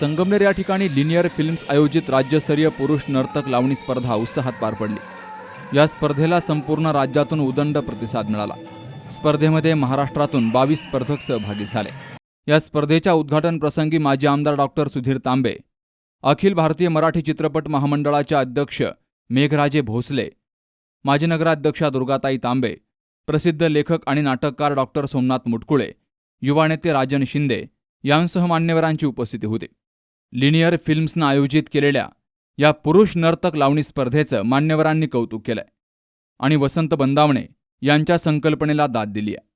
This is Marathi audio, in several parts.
संगमनेर या ठिकाणी लिनियर फिल्म्स आयोजित राज्यस्तरीय पुरुष नर्तक लावणी स्पर्धा उत्साहात पार पडली. या स्पर्धेला संपूर्ण राज्यातून उदंड प्रतिसाद मिळाला. स्पर्धेमध्ये महाराष्ट्रातून बावीस स्पर्धक सहभागी झाले. या स्पर्धेच्या उद्घाटन प्रसंगी माजी आमदार डॉक्टर सुधीर तांबे अखिल भारतीय मराठी चित्रपट महामंडळाचे अध्यक्ष मेघराजे भोसले माजी नगराध्यक्षा दुर्गाताई तांबे प्रसिद्ध लेखक आणि नाटककार डॉक्टर सोमनाथ मुटकुळे युवा नेते राजन शिंदे यांसह मान्यवरांची उपस्थिती होती. लिनियर फिल्म्सनं आयोजित केलेल्या या पुरुष नर्तक लावणी स्पर्धेचं मान्यवरांनी कौतुक केलंय. आणि वसंत बंदावणे यांच्या संकल्पनेला दाद दिली आहे.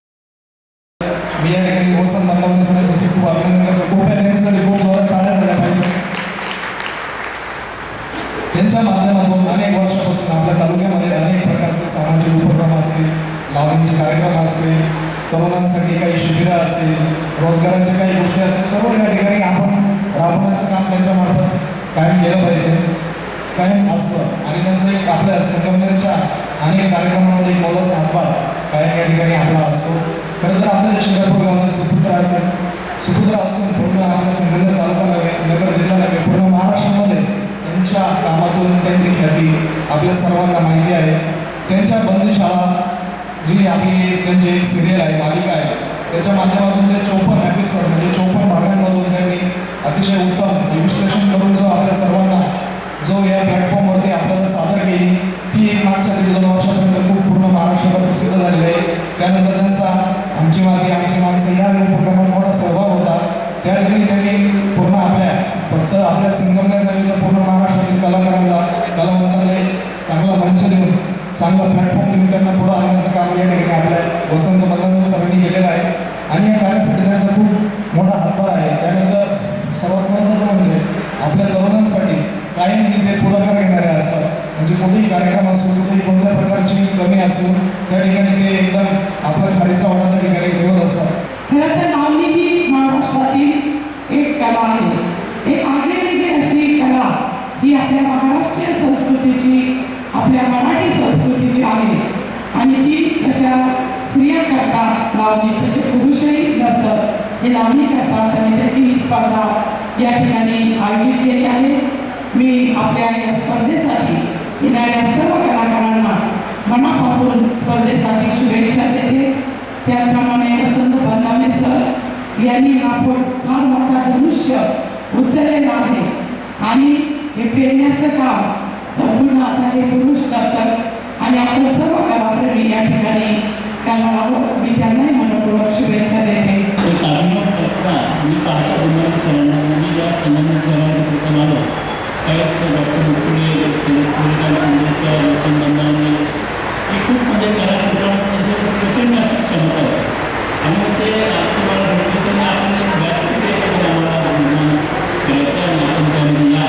त्यांच्या माध्यमातून अनेक वर्षापासून आपल्या तालुक्यामध्ये अनेक प्रकारचे सामाजिक उपक्रम असतील लावणीचे कार्यक्रम असतील तरुणांसाठी काही शिबिरं असतील रोजगाराच्या काही गोष्टी असतील सर्व या ठिकाणी आपण राबवण्याचं काम त्यांच्यामार्फत कायम केलं पाहिजे. कायम असतं आणि त्यांचं एक आपल्या संगमनेरच्या अनेक कार्यक्रमामध्ये एक मोलाचा हातभार कायम या ठिकाणी आपला असतो. खरं तर आपल्या जे शिंगापूर गावाचे सुपुत्र असेल. सुपुत्र असून पूर्ण आपल्या संगमनेर तालुका नव्हे नगर जिल्हा नव्हे पूर्ण महाराष्ट्रामध्ये त्यांच्या कामातून त्यांची ख्याती आपल्या सर्वांना माहिती आहे. त्यांच्या बंदशाळा जी आपली त्यांची एक सिरियल आहे मालिका आहे त्याच्या माध्यमातून ते चौपन्न एपिसोड म्हणजे चौपन्न भागांमधून त्यांनी अतिशय उत्तम हे विश्लेषण करून जो आपल्या सर्वांना जो या प्लॅटफॉर्मवरती आपल्याला सादर केली ती एक मागच्या दीड दोन वर्षापर्यंत खूप पूर्ण महाराष्ट्रभर प्रसिद्ध झालेली आहे. त्यानंतर त्यांचा आमची मागे आमची मागे या उपक्रमात मोठा सहभाग होता. त्या ठिकाणी त्यांनी पूर्ण आपल्या फक्त आपल्या सिंगमनेर नव्हे तर पूर्ण महाराष्ट्रातील कलाकारांना कलावंतांना एक चांगला मंच देऊन चांगला प्लॅटफॉर्म देऊन त्यांना पुढं आणण्याचं काम या ठिकाणी आपल्या वसंत बंधन सरांनी केलेलं आहे. आणि या कार्यासाठी त्यांचा खूप मोठा हातभार आहे. त्यानंतर सर्वात महत्त्वाचं म्हणजे आपल्या तरुणांसाठी कायम तिथे पुढाकार घेणारे असतात. म्हणजे कोणतेही कार्यक्रम असो कुठेही कोणत्या प्रकारची कमी असो त्या ठिकाणी ते एकदम आपला खारीचा वाटा त्या ठिकाणी ठेवत असतात. खरं तर लावणी ही महाराष्ट्रातील एक कला आहे. एक आगळीवेगळी अशी कला ही आपल्या महाराष्ट्रीय संस्कृतीची आपल्या मराठी संस्कृतीची आहे. आणि ती तशा स्त्रिया करता लावणी हे लावणी करतात आणि त्याची ही स्पर्धा या ठिकाणी आयोजित केली आहे. मी आपल्या या स्पर्धेसाठी येणाऱ्या सर्व कलाकारांना मनापासून स्पर्धेसाठी शुभेच्छा देते. त्याचप्रमाणे वसंत बंदामे सर यांनी आपण फार मोठा धनुष्य उचललेला आहे. आणि हे पेरण्याचं काम संपूर्ण आता हे पुरुष करतात. आणि आपण सर्व कलाप्रेमी या ठिकाणी करणार मी त्यांनाही मनपूर्वक शुभेच्छा देते ते कार्यक्रम करता मी पाहता तुम्हाला सरांना मी या संबंधित सरांना प्रथम आलो त्यावेळेस डॉक्टर मुकुळे सूर्यकांत शिंदे सर वसंत बंधावणे ही खूप म्हणजे कला क्षेत्रामध्ये त्यांची प्रचंड अशी क्षमता आहे आणि मग ते आता तुम्हाला भेटले त्यांनी आपण एक व्यासपीठ एखादं आम्हाला निर्माण करायचं आणि आपण त्यामध्ये या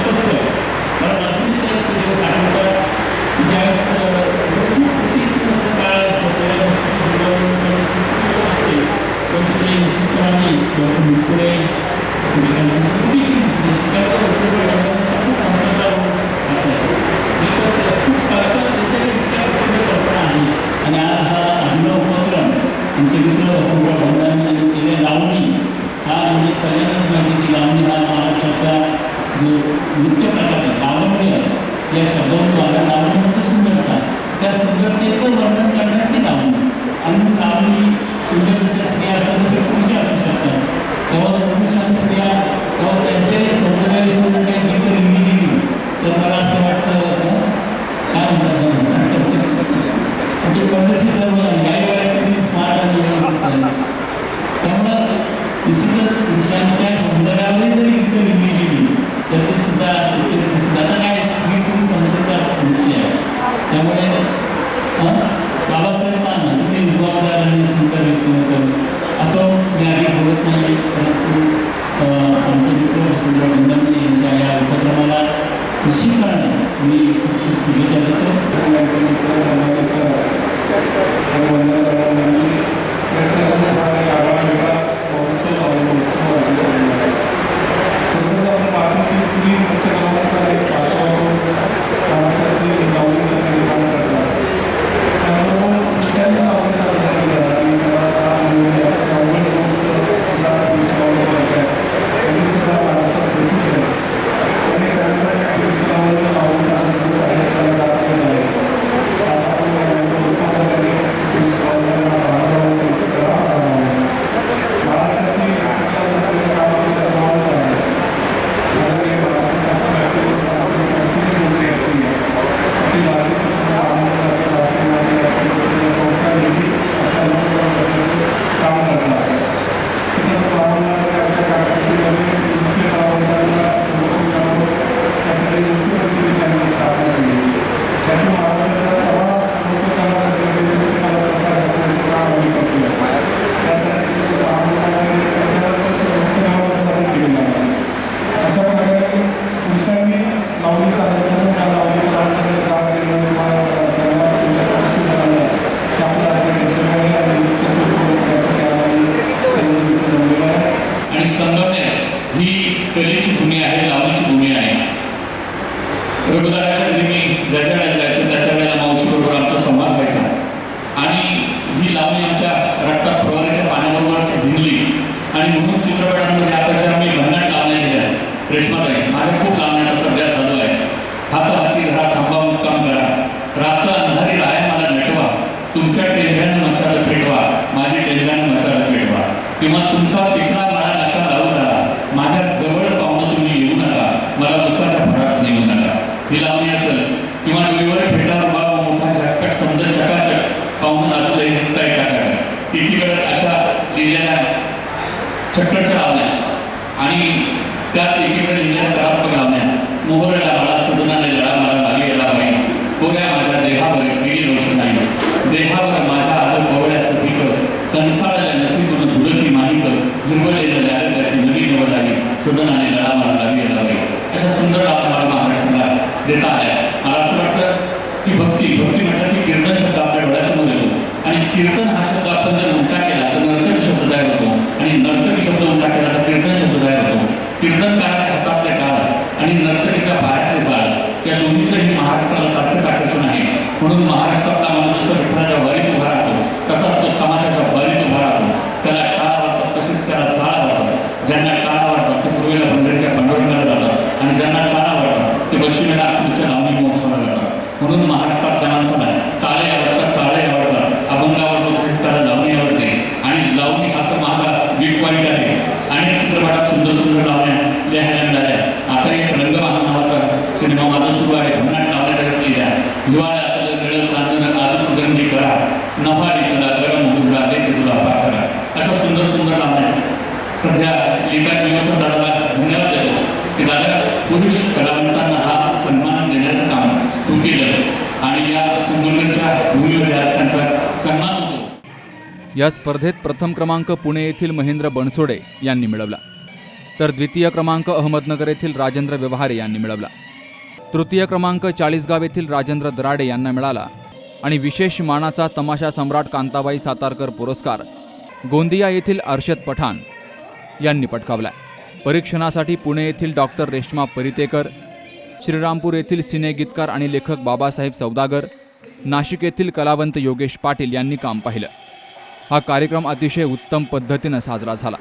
आणि आज हा अभिनव उपक्रम आमचे मित्र वसंतराव भंडारी यांनी केले लावणी हा म्हणजे सगळ्यांनाच माहिती की लावणी हा महाराष्ट्राचा जो नृत्य प्रकार आहे लावण्य या शब्दातून लावणी म्हणजे सुंदरता त्या सुंदरतेचं वर्णन करण्यात लावणी आणि लावणी सुंदर स्त्रिया असतात All the निश्चितपणे मी खूप खूप शुभेच्छा देतो त्यांचे मित्र बनवले सर आणि वंदना बनवली प्रयत्नाप्रमाणे आढावा वेगळा महोत्सव आणि महोत्सव आयोजित केलेला आहे परंतु आपण पाहतो की स्त्री मुख्य कलावंत एक पात्रावर समाजाची लावणी निर्माण करतात त्याबरोबर पुरुषांनी लावणी सादर केलं आणि त्याला ताल मिळवून याची आवड करून सुद्धा पुरुष लावणी करतात त्यांनी सुद्धा महाराष्ट्रात प्रसिद्ध आहे अनेक चांगल्या पुरुष लावणी लावणी सादर करत आहेत त्याला दाखवत आहे आता आपण या महोत्सवामध्ये पुरुष लावणीला भाग त्यांची कला पाहणार महाराष्ट्राची विकासासाठी काम आपल्या सर्वांच आहे त्यामुळे महाराष्ट्र शासन असेल आपली संस्कृती मंत्री असतील आपली भारतीय चित्रकला आंदोलन आपली भारतीय नाट्य आपली या संस्था नेहमीच अशा लोककलांसाठी काम करतात चित्रकला आंदोलनामध्ये आमच्या कारकिर्दीमध्ये मुख्य कलावंतांना संरक्षण करावं त्यासाठी मुख्य परिषदेची आम्ही स्थापना केली त्यातून महाराष्ट्राच्या तमाम लोककलामध्ये मुख्य कला प्रकार जपण्याचं काम आम्ही करतोय त्यासाठी चित्रकला आंदोलनामध्ये संचालक मुख्य कलावंत स्थापन केलेला आहे अशा प्रकारे पुरुषांनी लावणी सादर करून त्या लावणी कलांमध्ये काम केलं किंवा त्यांना त्यांच्या प्रश्न झाला की आपलं आपलं कर्तव्य आहे आणि निश्चित करून त्यासाठी आम्ही सर्व मित्र जमलेलो आहे आणि संगमनेर ही कलेची भूमी आहे लावणीची भूमी आहे रघुदाराच्या घरी मी ज्या ज्या वेळेला जायचं त्या त्या वेळेला मावशीबरोबर आमचा संवाद व्हायचा. आणि ही लावणी आमच्या रक्तात प्रवाहाच्या पाण्याबरोबरच भिनली. आणि म्हणून चित्रपटांमध्ये आता ज्या मी भन्नाट लावण्या केल्या रेशमाताई माझ्या खूप लावण्याचा सध्या चालू आहे हात हाती धरा थांबा मुक्काम करा. रात्र अंधारी राय मला नटवा. तुमच्या अशा लिहिलेल्या छक्करच्या लावण्या आणि त्यात एकीकडे लिहिलेल्या कलात्मक लावण्या मोहरला मला सदनाने लढा मला लागी गेला नाही. कोऱ्या माझ्या देहावर गेली नाही. देहावर माझ्या आलं पवळ्याचं पीक. कणसाळल्या नथीतून झुलती माणिक. हिरवलेल्या त्याची नवी निवड आली. सदनाने लढा मला लागी गेला नाही. अशा सुंदर लावण्या मला महाराष्ट्राला देता आल्या मला असं वाटतं की भक्ती भक्ती म्हटलं की कीर्तन शब्द आपल्या डोळ्यासमोर येतो आणि कीर्तन हा शब्द आपण जर उलटा केला तर नर्तकी शब्द तयार होतो आणि नर्तकी शब्द उलटा केला तर कीर्तन शब्द तयार होतो कीर्तन काळाच्या हातातले काळ आणि नर्तकीच्या पायातले जाळ या दोन्हीचंही महाराष्ट्राला सारखंच आकर्षण आहे म्हणून महाराष्ट्रातला सध्या लिहितात मी दादाला धन्यवाद देतो की दादा पुरुष कलावंतांना हा सन्मान देण्याचं काम तू केलं आणि या संगमनेरच्या भूमीवर आज त्यांचा सन्मान होतो. या स्पर्धेत प्रथम क्रमांक पुणे येथील महेंद्र बनसोडे यांनी मिळवला. तर द्वितीय क्रमांक अहमदनगर येथील राजेंद्र व्यवहारे यांनी मिळवला. तृतीय क्रमांक चाळीसगाव येथील राजेंद्र दराडे यांना मिळाला. आणि विशेष मानाचा तमाशा सम्राट कांताबाई सातारकर पुरस्कार गोंदिया येथील अर्षद पठाण यांनी पटकावला परीक्षणासाठी पुणे येथील डॉक्टर रेश्मा परितेकर श्रीरामपूर येथील सिने गीतकार आणि लेखक बाबासाहेब सौदागर नाशिक येथील कलावंत योगेश पाटील यांनी काम पाहिलं. हा कार्यक्रम अतिशय उत्तम पद्धतीनं साजरा झाला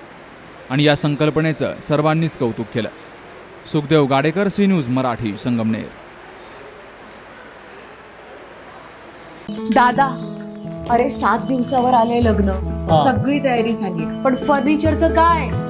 आणि या संकल्पनेचं सर्वांनीच कौतुक केलं. Sukhdev Gadekar C news Marathi Sangamner. दादा अरे सात दिवसावर आले लग्न. सगळी तयारी झाली. पण फर्निचरचं काय?